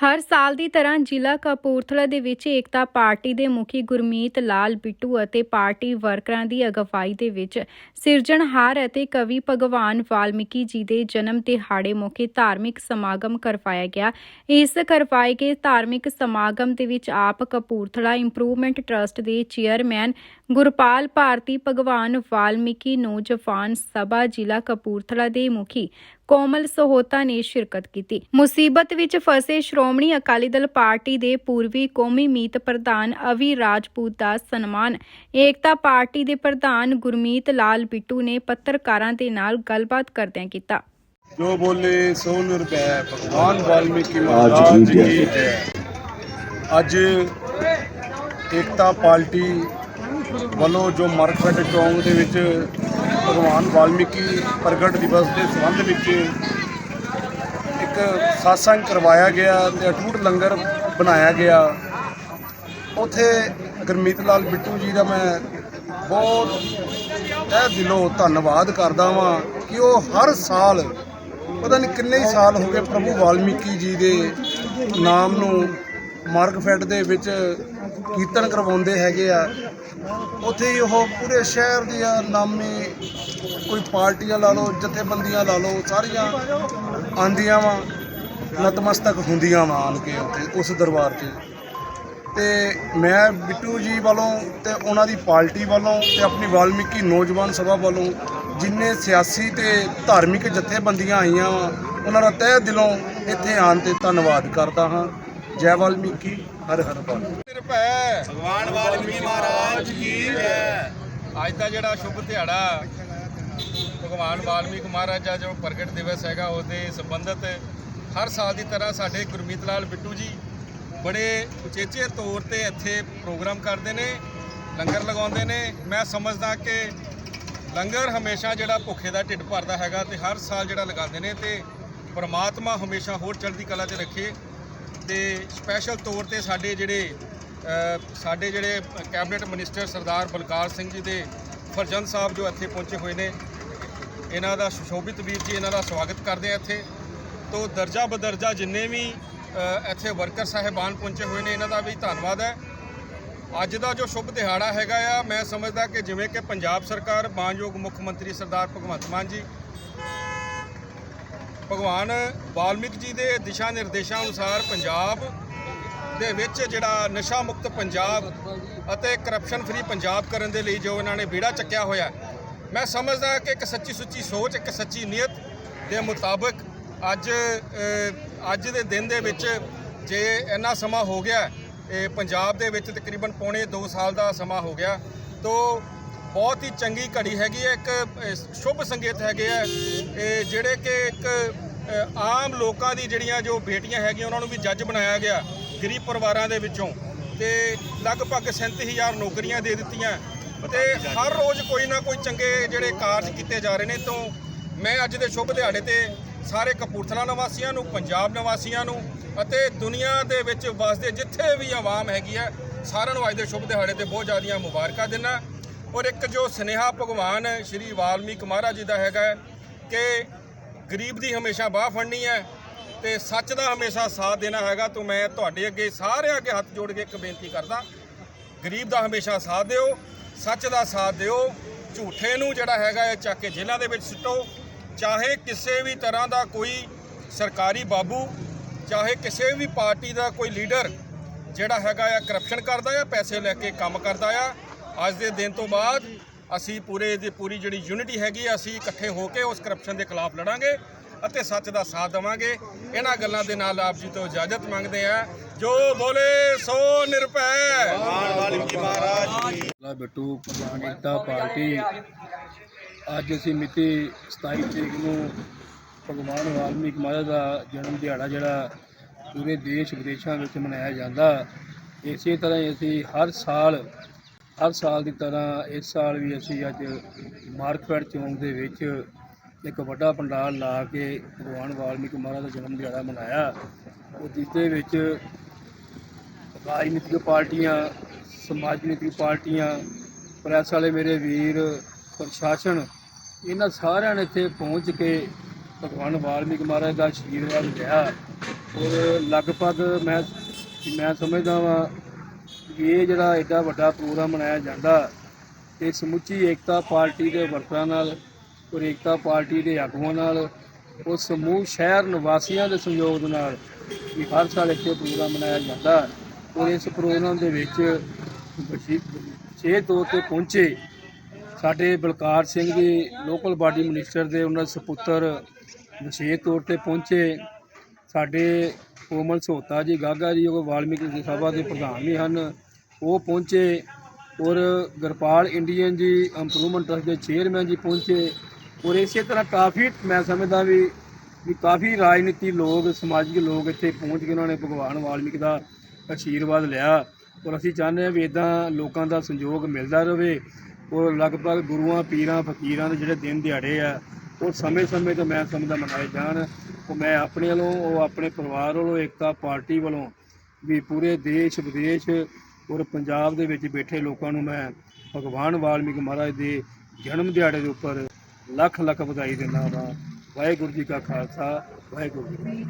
ਹਰ ਸਾਲ ਦੀ ਤਰ੍ਹਾਂ ਜ਼ਿਲ੍ਹਾ ਕਪੂਰਥਲਾ ਦੇ ਵਿੱਚ ਏਕਤਾ ਪਾਰਟੀ ਦੇ ਮੁਖੀ ਗੁਰਮੀਤ ਲਾਲ ਬਿੱਟੂ ਅਤੇ ਪਾਰਟੀ ਵਰਕਰਾਂ ਦੀ ਅਗਵਾਈ ਦੇ ਵਿੱਚ ਸਿਰਜਣਹਾਰ ਅਤੇ ਕਵੀ ਭਗਵਾਨ ਵਾਲਮੀਕੀ ਜੀ ਦੇ ਜਨਮ ਦਿਹਾੜੇ ਮੌਕੇ ਧਾਰਮਿਕ ਸਮਾਗਮ ਕਰਵਾਇਆ ਗਿਆ। ਇਸ ਕਰਵਾਏ ਗਏ ਧਾਰਮਿਕ ਸਮਾਗਮ ਦੇ ਵਿੱਚ ਆਪ ਕਪੂਰਥਲਾ ਇੰਪਰੂਵਮੈਂਟ ਟਰਸਟ ਦੇ ਚੇਅਰਮੈਨ ਗੁਰਪਾਲ ਭਾਰਤੀ ਭਗਵਾਨ ਵਾਲਮੀਕੀ ਨੌਜਵਾਨ ਸਭਾ ਜ਼ਿਲ੍ਹਾ ਕਪੂਰਥਲਾ ਦੇ ਮੁਖੀ ਕੋਮਲ ਸਹੋਤਾ ਨੇ ਸ਼ਿਰਕਤ ਕੀਤੀ। ਮੁਸੀਬਤ ਵਿੱਚ ਫਸੇ ਸ਼੍ਰੋਮਣੀ ਅਕਾਲੀ ਦਲ ਪਾਰਟੀ ਦੇ ਪੂਰਬੀ ਕੌਮੀ ਮੀਤ ਪ੍ਰਧਾਨ ਅਵੀ ਰਾਜਪੂਤ ਦਾ ਸਨਮਾਨ। ਏਕਤਾ ਪਾਰਟੀ ਦੇ ਪ੍ਰਧਾਨ ਗੁਰਮੀਤ ਲਾਲ ਬਿੱਟੂ ਨੇ ਪੱਤਰਕਾਰਾਂ ਦੇ ਨਾਲ ਗੱਲਬਾਤ ਕਰਦਿਆਂ ਕੀਤਾ। ਜੋ ਬੋਲੇ ਸੋ ਨਿਰਭੈ ਭਗਵਾਨ ਵਾਲਮੀਕੀ ਮਹਾਰਾਜ ਕੀ ਕੀ ਜੈ। ਅੱਜ ਏਕਤਾ ਪਾਰਟੀ ਵੱਲੋਂ ਜੋ ਮਾਰਕਫੈਟ ਚੌਂਕ ਦੇ ਵਿੱਚ ਭਗਵਾਨ ਵਾਲਮੀਕੀ ਪ੍ਰਗਟ ਦਿਵਸ ਦੇ ਸੰਬੰਧ ਵਿੱਚ ਇੱਕ satsang ਕਰਵਾਇਆ ਗਿਆ ਤੇ ਅਟੂਟ ਲੰਗਰ ਬਣਾਇਆ ਗਿਆ। ਉਥੇ ਗੁਰਮੀਤ ਲਾਲ ਬਿੱਟੂ ਜੀ ਦਾ ਮੈਂ ਬਹੁਤ ਇਹ ਦਿਲੋਂ ਧੰਨਵਾਦ ਕਰਦਾ ਵਾਂ ਕਿ ਉਹ ਹਰ ਸਾਲ, ਪਤਾ ਨਹੀਂ ਕਿੰਨੇ ਸਾਲ ਹੋ ਗਏ ਪ੍ਰਭੂ ਵਾਲਮੀਕੀ ਜੀ ਦੇ ਨਾਮ ਨੂੰ ਮਾਰਕਫੈਟ ਦੇ ਵਿੱਚ ਕੀਰਤਨ ਕਰਵਾਉਂਦੇ ਹੈਗੇ ਆ। ਉੱਥੇ ਹੀ ਉਹ ਪੂਰੇ ਸ਼ਹਿਰ ਦੀਆਂ ਨਾਮੀ ਕੋਈ ਪਾਰਟੀਆਂ ਲਾ ਲਓ, ਜਥੇਬੰਦੀਆਂ ਲਾ ਲਓ, ਸਾਰੀਆਂ ਆਂਦੀਆਂ ਵਾ, ਨਤਮਸਤਕ ਹੁੰਦੀਆਂ ਵਾ ਆਣ ਕੇ ਉੱਥੇ, ਉਸ ਦਰਬਾਰ 'ਚ। ਤੇ ਮੈਂ ਬਿੱਟੂ ਜੀ ਵੱਲੋਂ ਤੇ ਉਹਨਾਂ ਦੀ ਪਾਰਟੀ ਵੱਲੋਂ ਤੇ ਆਪਣੀ ਵਾਲਮੀਕੀ ਨੌਜਵਾਨ ਸਭਾ ਵੱਲੋਂ ਜਿੰਨੇ ਸਿਆਸੀ ਤੇ ਧਾਰਮਿਕ ਜਥੇਬੰਦੀਆਂ ਆਈਆਂ ਵਾ, ਉਹਨਾਂ ਦਾ ਤਹਿ ਦਿਲੋਂ ਇੱਥੇ ਆਉਣ ਤੇ ਧੰਨਵਾਦ ਕਰਦਾ ਹਾਂ। ਜੈ ਵਾਲਮੀਕੀ ਹਰ ਹਰ ਬਾਲ ਨਿਰਭੈ ਭਗਵਾਨ ਵਾਲਮੀਕੀ ਮਹਾਰਾਜ ਕੀ ਜੈ। ਅੱਜ ਦਾ ਜਿਹੜਾ ਸ਼ੁਭ ਦਿਹਾੜਾ ਭਗਵਾਨ ਵਾਲਮੀਕ ਮਹਾਰਾਜ ਦਾ ਜੋ ਪ੍ਰਗਟ ਦਿਵਸ ਹੈਗਾ ਉਹਦੇ ਸੰਬੰਧਿਤ ਹਰ ਸਾਲ ਦੀ ਤਰ੍ਹਾਂ ਸਾਡੇ ਗੁਰਮੀਤ ਲਾਲ ਬਿੱਟੂ ਜੀ ਬੜੇ ਉਚੇਚੇ ਤੌਰ ਤੇ ਇੱਥੇ ਪ੍ਰੋਗਰਾਮ ਕਰਦੇ ਨੇ ਲੰਗਰ ਲਗਾਉਂਦੇ ਨੇ। ਮੈਂ ਸਮਝਦਾ ਕਿ ਲੰਗਰ ਹਮੇਸ਼ਾ ਜਿਹੜਾ ਭੁੱਖੇ ਦਾ ਢਿੱਡ ਭਰਦਾ ਹੈਗਾ ਤੇ ਹਰ ਸਾਲ ਜਿਹੜਾ ਲਗਾਉਂਦੇ ਨੇ ਤੇ ਪ੍ਰਮਾਤਮਾ ਹਮੇਸ਼ਾ ਹੋਰ ਚੜ੍ਹਦੀ ਕਲਾ 'ਚ ਰੱਖੇ। ਤੇ ਸਪੈਸ਼ਲ ਤੌਰ ਤੇ ਸਾਡੇ ਜਿਹੜੇ ਸਾਡੇ ਜਿਹੜੇ ਕੈਬਨਿਟ ਮਿਨਿਸਟਰ ਸਰਦਾਰ ਬਲਕਾਰ ਸਿੰਘ ਜੀ ਦੇ ਫਰਜ਼ੰਦ ਸਾਹਿਬ ਜੋ ਇੱਥੇ ਪਹੁੰਚੇ ਹੋਏ ਨੇ, ਇਹਨਾਂ ਦਾ ਸੁਸ਼ੋਭਿਤ ਵੀਰ ਜੀ, ਇਹਨਾਂ ਦਾ ਸਵਾਗਤ ਕਰਦੇ ਆ ਇੱਥੇ। ਤੋਂ ਦਰਜਾ ਬਦਰਜਾ ਜਿੰਨੇ ਵੀ ਇੱਥੇ ਵਰਕਰ ਸਾਹਿਬਾਨ ਪਹੁੰਚੇ ਹੋਏ ਨੇ, ਇਹਨਾਂ ਦਾ ਵੀ ਧੰਨਵਾਦ ਹੈ। ਅੱਜ ਦਾ ਜੋ ਸ਼ੁਭ ਦਿਹਾੜਾ ਹੈਗਾ ਆ, ਮੈਂ ਸਮਝਦਾ ਕਿ ਜਿਵੇਂ ਕਿ ਪੰਜਾਬ ਸਰਕਾਰ, ਮਾਨਯੋਗ ਮੁੱਖ ਮੰਤਰੀ ਸਰਦਾਰ ਭਗਵੰਤ ਮਾਨ ਜੀ ਭਗਵਾਨ ਵਾਲਮੀਕ ਜੀ ਦੇ ਦਿਸ਼ਾ ਨਿਰਦੇਸ਼ਾਂ ਅਨੁਸਾਰ ਪੰਜਾਬ ਦੇ ਵਿੱਚ ਜਿਹੜਾ ਨਸ਼ਾ ਮੁਕਤ ਪੰਜਾਬ ਅਤੇ ਕਰਪਸ਼ਨ ਫਰੀ ਪੰਜਾਬ ਕਰਨ ਦੇ ਲਈ ਜੋ ਇਹਨਾਂ ਨੇ ਬੀੜਾ ਚੱਕਿਆ ਹੋਇਆ ਮੈਂ ਸਮਝਦਾ ਕਿ ਇੱਕ ਸੱਚੀ ਸੁੱਚੀ ਸੋਚ, ਇੱਕ ਸੱਚੀ ਨੀਅਤ ਦੇ ਮੁਤਾਬਕ ਅੱਜ ਅੱਜ ਦੇ ਦਿਨ ਦੇ ਵਿੱਚ ਜੇ ਇੰਨਾ ਸਮਾਂ ਹੋ ਗਿਆ ਇਹ ਪੰਜਾਬ ਦੇ ਵਿੱਚ ਤਕਰੀਬਨ ਪੌਣੇ 2 ਸਾਲ ਦਾ ਸਮਾਂ ਹੋ ਗਿਆ, ਤੋਂ ਬਹੁਤ ਹੀ ਚੰਗੀ ਘੜੀ ਹੈਗੀ ਹੈ ਇੱਕ ਸ਼ੁਭ ਸੰਕੇਤ ਹੈਗੇ ਆ। ਇਹ ਜਿਹੜੇ ਕਿ ਇੱਕ ਆਮ ਲੋਕਾਂ ਦੀ ਜਿਹੜੀਆਂ ਜੋ ਬੇਟੀਆਂ ਹੈਗੀਆਂ ਉਹਨਾਂ ਨੂੰ ਵੀ ਜੱਜ ਬਣਾਇਆ ਗਿਆ ਗਰੀਬ ਪਰਿਵਾਰਾਂ ਦੇ ਵਿੱਚੋਂ। ਤੇ ਲਗਭਗ 37000 ਨੌਕਰੀਆਂ ਦੇ ਦਿੱਤੀਆਂ। ਤੇ ਹਰ ਰੋਜ਼ ਕੋਈ ਨਾ ਕੋਈ ਚੰਗੇ ਜਿਹੜੇ ਕਾਰਜ ਕੀਤੇ ਜਾ ਰਹੇ ਨੇ ਤੋਂ ਮੈਂ ਅੱਜ ਦੇ ਸ਼ੁਭ ਦਿਹਾੜੇ ਤੇ ਸਾਰੇ ਕਪੂਰਥਲਾ ਨਿਵਾਸੀਆਂ ਨੂੰ ਪੰਜਾਬ ਨਿਵਾਸੀਆਂ ਨੂੰ ਅਤੇ ਦੁਨੀਆ ਦੇ ਵਿੱਚ ਵਸਦੇ ਜਿੱਥੇ ਵੀ ਆਵਾਮ ਹੈਗੀ ਹੈ ਸਾਰਿਆਂ ਨੂੰ ਅੱਜ ਦੇ ਸ਼ੁਭ ਦਿਹਾੜੇ ਤੇ ਬਹੁਤ ਜ਼ਿਆਦੀਆਂ ਮੁਬਾਰਕਾਂ ਦਿੰਦਾ। ਔਰ ਇੱਕ ਜੋ ਸਨੇਹਾ ਭਗਵਾਨ ਸ਼੍ਰੀ ਵਾਲਮੀਕ ਮਹਾਰਾਜ ਜੀ ਦਾ ਹੈਗਾ ਕਿ ਗਰੀਬ ਦੀ ਹਮੇਸ਼ਾ ਬਾਹ ਫੜਨੀ ਹੈ ਤੇ ਸੱਚ ਦਾ ਹਮੇਸ਼ਾ ਸਾਥ ਦੇਣਾ ਹੈਗਾ, ਤੋਂ ਮੈਂ ਤੁਹਾਡੇ ਅੱਗੇ ਸਾਰਿਆਂ ਅੱਗੇ ਹੱਥ ਜੋੜ ਕੇ ਇੱਕ ਬੇਨਤੀ ਕਰਦਾ, ਗਰੀਬ ਦਾ ਹਮੇਸ਼ਾ ਸਾਥ ਦਿਓ, ਸੱਚ ਦਾ ਸਾਥ ਦਿਓ, ਝੂਠੇ ਨੂੰ ਜਿਹੜਾ ਹੈਗਾ ਇਹ ਚੱਕ ਕੇ ਜੇਲ੍ਹਾਂ ਦੇ ਵਿੱਚ ਸਿੱਟੋ, ਚਾਹੇ ਕਿਸੇ ਵੀ ਤਰ੍ਹਾਂ ਦਾ ਕੋਈ ਸਰਕਾਰੀ ਬਾਬੂ, ਚਾਹੇ ਕਿਸੇ ਵੀ ਪਾਰਟੀ ਦਾ ਕੋਈ ਲੀਡਰ ਜਿਹੜਾ ਹੈਗਾ ਆ ਕਰਪਸ਼ਨ ਕਰਦਾ ਆ, ਪੈਸੇ ਲੈ ਕੇ ਕੰਮ ਕਰਦਾ ਆ ਅੱਜ ਦੇ ਦਿਨ ਤੋਂ ਬਾਅਦ ਅਸੀਂ ਪੂਰੇ ਦੀ ਪੂਰੀ ਜਿਹੜੀ ਯੂਨਿਟੀ ਹੈਗੀ ਆ, ਅਸੀਂ ਇਕੱਠੇ ਹੋ ਕੇ ਉਸ ਕਰਪਸ਼ਨ ਦੇ ਖਿਲਾਫ ਲੜਾਂਗੇ ਅਤੇ ਸੱਚ ਦਾ ਸਾਥ ਦੇਵਾਂਗੇ। ਇਹਨਾਂ ਗੱਲਾਂ ਦੇ ਨਾਲ ਆਪ ਜੀ ਤੋਂ ਇਜਾਜ਼ਤ ਮੰਗਦੇ ਆ ਜੋ ਬੋਲੇ ਸੋ ਨਿਰਭੈ। ਲਾ ਬਿੱਟੂ ਪ੍ਰਧਾਨ ਪਾਰਟੀ। ਅੱਜ ਅਸੀਂ ਮਿਤੀ 27 ਤਰੀਕ ਨੂੰ ਭਗਵਾਨ ਵਾਲਮੀਕ ਮਹਾਰਾਜ ਦਾ ਜਨਮ ਦਿਹਾੜਾ ਜਿਹੜਾ ਪੂਰੇ ਦੇਸ਼ ਵਿਦੇਸ਼ਾਂ ਵਿੱਚ ਮਨਾਇਆ ਜਾਂਦਾ। ਇਸੇ ਤਰ੍ਹਾਂ ਹੀ ਅਸੀਂ ਹਰ ਸਾਲ ਹਰ ਸਾਲ ਦੀ ਤਰ੍ਹਾਂ ਇਸ ਸਾਲ ਵੀ ਅਸੀਂ ਅੱਜ ਮਾਰਕਫੈਟ ਚੌਂਕ ਦੇ ਵਿੱਚ ਇੱਕ ਵੱਡਾ ਪੰਡਾਲ ਲਾ ਕੇ ਭਗਵਾਨ ਵਾਲਮੀਕ ਮਹਾਰਾਜ ਦਾ ਜਨਮ ਦਿਹਾੜਾ ਮਨਾਇਆ। ਉਹ ਜਿਸ ਦੇ ਵਿੱਚ ਰਾਜਨੀਤਿਕ ਪਾਰਟੀਆਂ ਸਮਾਜਨੀਤਿਕ ਪਾਰਟੀਆਂ, ਪ੍ਰੈਸ ਵਾਲੇ ਮੇਰੇ ਵੀਰ, ਪ੍ਰਸ਼ਾਸਨ, ਇਹਨਾਂ ਸਾਰਿਆਂ ਨੇ ਇੱਥੇ ਪਹੁੰਚ ਕੇ ਭਗਵਾਨ ਵਾਲਮੀਕ ਮਹਾਰਾਜ ਦਾ ਆਸ਼ੀਰਵਾਦ ਲਿਆ। ਔਰ ਲਗਭਗ ਮੈਂ ਮੈਂ ਸਮਝਦਾ ਵਾਂ ਇਹ ਜਿਹੜਾ ਐਡਾ ਵੱਡਾ ਪ੍ਰੋਗਰਾਮ ਮਨਾਇਆ ਜਾਂਦਾ ਇਹ ਸਮੁੱਚੀ ਏਕਤਾ ਪਾਰਟੀ ਦੇ ਵਰਕਰਾਂ ਨਾਲ ਔਰ ਏਕਤਾ ਪਾਰਟੀ ਦੇ ਆਗੂਆਂ ਨਾਲ, ਉਹ ਸਮੂਹ ਸ਼ਹਿਰ ਨਿਵਾਸੀਆਂ ਦੇ ਸਹਿਯੋਗ ਨਾਲ ਵੀ ਹਰ ਸਾਲ ਇੱਥੇ ਪ੍ਰੋਗਰਾਮ ਮਨਾਇਆ ਜਾਂਦਾ ਔਰ ਇਸ ਪ੍ਰੋਗਰਾਮ ਦੇ ਵਿੱਚ ਵਿਸ਼ੇਸ਼ ਤੌਰ ਤੇ ਪਹੁੰਚੇ ਸਾਡੇ ਬਲਕਾਰ ਸਿੰਘ ਜੀ ਲੋਕਲ ਬਾਡੀ ਮਿਨਿਸਟਰ ਦੇ ਉਹਨਾਂ ਦੇ ਸੁਪੁੱਤਰ ਵਿਸ਼ੇਸ਼ ਤੌਰ ਤੇ ਪਹੁੰਚੇ। ਸਾਡੇ ਕੋਮਲ ਸੋਤਾ ਜੀ, ਗਾਗਾ ਜੀ, ਉਹ ਵਾਲਮੀਕੀ ਸਭਾ ਦੇ ਪ੍ਰਧਾਨ ਵੀ ਹਨ। ਉਹ ਪਹੁੰਚੇ ਔਰ Gurpal Indian ji, improvement trust ਦੇ ਚੇਅਰਮੈਨ ਜੀ ਪਹੁੰਚੇ ਔਰ ਇਸੇ ਤਰ੍ਹਾਂ ਕਾਫੀ ਮੈਂ ਸਮਝਦਾ ਵੀ ਵੀ ਕਾਫੀ ਰਾਜਨੀਤੀ ਲੋਕ, ਸਮਾਜਿਕ ਲੋਕ ਇੱਥੇ ਪਹੁੰਚ ਕੇ ਉਹਨਾਂ ਨੇ ਭਗਵਾਨ ਵਾਲਮੀਕ ਦਾ ਆਸ਼ੀਰਵਾਦ ਲਿਆ ਔਰ ਅਸੀਂ ਚਾਹੁੰਦੇ ਹਾਂ ਵੀ ਇਦਾਂ ਲੋਕਾਂ ਦਾ ਸੰਯੋਗ ਮਿਲਦਾ ਰਹੇ ਔਰ ਲਗਭਗ ਗੁਰੂਆਂ, ਪੀਰਾਂ, ਫਕੀਰਾਂ ਦੇ ਜਿਹੜੇ ਦਿਨ ਦਿਹਾੜੇ ਆ, ਉਹ ਸਮੇਂ-ਸਮੇਂ ਤੇ ਮੈਂ ਸਮਝਦਾ ਮਨਾਏ ਜਾਣ ਉਹ ਮੈਂ ਆਪਣੇ ਵੱਲੋਂ, ਉਹ ਆਪਣੇ ਪਰਿਵਾਰ ਵੱਲੋਂ, ਏਕਤਾ ਪਾਰਟੀ ਵੱਲੋਂ ਵੀ ਪੂਰੇ ਦੇਸ਼ ਵਿਦੇਸ਼ ਔਰ ਪੰਜਾਬ ਦੇ ਵਿੱਚ ਬੈਠੇ ਲੋਕਾਂ ਨੂੰ ਮੈਂ ਭਗਵਾਨ ਵਾਲਮੀਕ ਮਹਾਰਾਜ ਦੇ ਜਨਮ ਦਿਹਾੜੇ ਦੇ ਉੱਪਰ ਲੱਖ ਲੱਖ ਵਧਾਈ ਦਿੰਦਾ ਹਾਂ। ਵਾਹਿਗੁਰੂ ਜੀ ਕਾ ਖਾਲਸਾ, ਵਾਹਿਗੁਰੂ ਜੀ